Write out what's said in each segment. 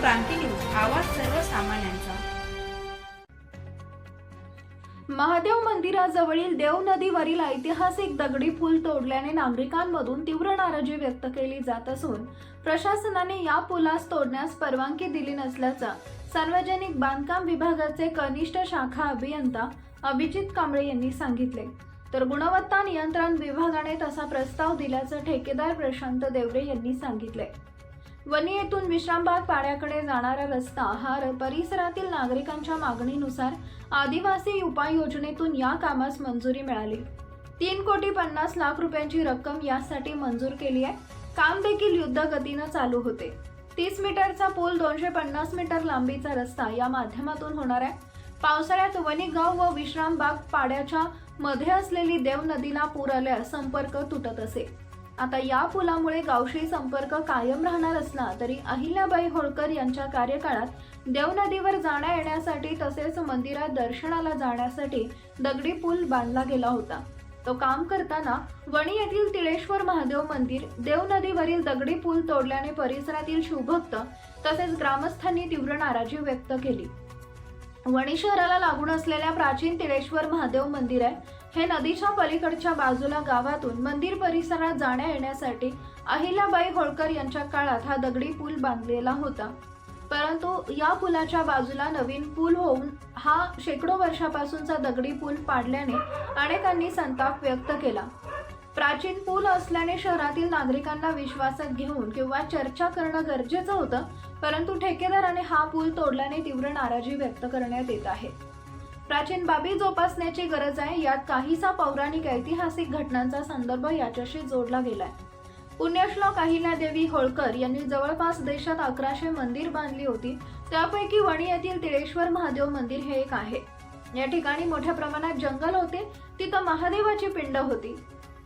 क्रांती news आवाज सर्वसामान्यांचा. महादेव मंदिराजवळील देव नदीवरील ऐतिहासिक दगडी पूल तोडल्याने नागरिकांमधून तीव्र नाराजी व्यक्त केली जात असून प्रशासनाने या पुलास तोडण्यास परवानगी दिली नसल्याचा सार्वजनिक बांधकाम विभागाचे कनिष्ठ शाखा अभियंता अभिजित कांबळे यांनी सांगितले. तर गुणवत्ता नियंत्रण विभागाने तसा प्रस्ताव दिल्याचं ठेकेदार प्रशांत देवरे यांनी सांगितले. वणी येथून विश्रामबाग पाड्याकडे जाणारा रस्ता हा र- परिसरातील नागरिकांच्या मागणीनुसार आदिवासी उपाययोजनेतून या कामास मंजुरी मिळाली. तीन कोटी पन्नास लाख रुपयांची रक्कम यासाठी मंजूर केली आहे. काम देखील युद्धगतीनं चालू होते. तीस मीटरचा पूल दोनशे पन्नास मीटर लांबीचा रस्ता या माध्यमातून होणार आहे. पावसाळ्यात वणीगाव व विश्रामबाग पाड्याच्या मध्ये असलेली देव नदीला पूर आल्यास संपर्क तुटत असे. आता या पुलामुळे गावशी संपर्क कायम राहणार असला तरी अहिल्याबाई होळकर यांच्या कार्यकाळात देव नदीवर जाण्या येण्यासाठी तसेच मंदिरात दर्शनाला जाण्यासाठी दगडी पूल बांधला गेला होता. तो काम करताना वणी येथील तिळेश्वर महादेव मंदिर देव नदीवरील दगडी पूल तोडल्याने परिसरातील शिवभक्त तसेच ग्रामस्थांनी तीव्र नाराजी व्यक्त केली. वणी शहराला लागून असलेल्या प्राचीन तिळेश्वर महादेव मंदिर आहे. हे नदीच्या पलीकडच्या बाजूला गावातून मंदिर परिसरात जाण्या येण्यासाठी अहिल्याबाई होळकर यांच्या काळात हा दगडी पूल बांधलेला होता. परंतु या पुलाच्या बाजूला नवीन पूल होऊन हा शेकडो वर्षापासूनचा दगडी पूल पाडल्याने अनेकांनी संताप व्यक्त केला. प्राचीन पूल असल्याने शहरातील नागरिकांना विश्वासात घेऊन किंवा चर्चा करणं गरजेचं होतं परंतु ठेकेदाराने हा पूल तोडल्याने तीव्र नाराजी व्यक्त करण्यात येत आहे. प्राचीन बाबी जोपासण्याची गरज आहे. यात काहीसा पौराणिक ऐतिहासिक घटनांचा संदर्भ याच्याशी जोडला गेलाय. पुण्यश्लोक अहिल्यादेवी होळकर यांनी जवळपास देशात अकराशे मंदिर बांधली होती. त्यापैकी वणी येथील तिळेश्वर महादेव मंदिर हे एक आहे. या ठिकाणी मोठ्या प्रमाणात जंगल होते. तिथं महादेवाची पिंड होती.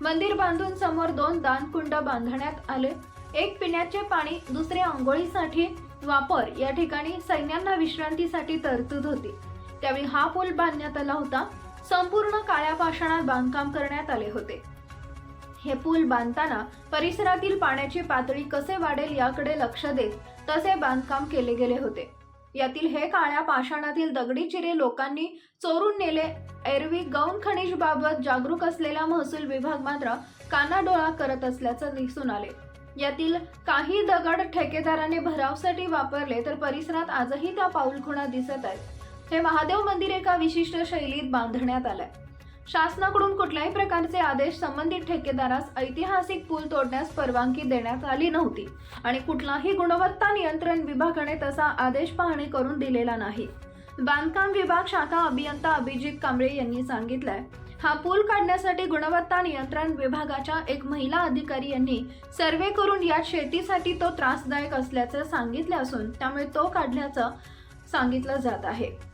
मंदिर बांधून समोर दोन दानकुंड बांधण्यात आले. एक पिण्याचे पाणी दुसरे आंघोळीसाठी वापर. या ठिकाणी सैन्यांना विश्रांतीसाठी तरतूद होती. त्यावेळी हा पूल बांधण्यात आला होता. संपूर्ण काळ्या पाषाणात बांधकाम करण्यात आले होते. हे पूल बांधताना परिसरातील पाण्याची पातळी कसे वाढेल याकडे लक्ष देत तसे बांधकाम केले गेले होते. यातील हे काळ्या पाषाणातील दगडी चिरे लोकांनी चोरून नेले. एरवी गौण खनिज बाबत जागरूक असलेला महसूल विभाग मात्र कानाडोळा करत असल्याचं दिसून आले. यातील काही दगड ठेकेदाराने भरावसाठी वापरले तर परिसरात आजही त्या पाऊलखुणा दिसत आहेत. हे महादेव मंदिर एका विशिष्ट शैलीत बांधण्यात आलंय. शासनाकडून कुठल्याही प्रकारचे आदेश संबंधित ठेकेदारास ऐतिहासिक पूल तोडण्यास परवानगी देण्यात आली नव्हती आणि कुठलाही गुणवत्ता नियंत्रण विभागाने तसा आदेश पाहणी करून दिलेला नाही. बांधकाम विभाग शाखा अभियंता अभिजित कांबळे यांनी सांगितलंय हा पूल काढण्यासाठी गुणवत्ता नियंत्रण विभागाच्या एक महिला अधिकारी यांनी सर्वे करून यात शेतीसाठी तो त्रासदायक असल्याचं सांगितलं असून त्यामुळे तो काढल्याचं सांगितलं जात आहे.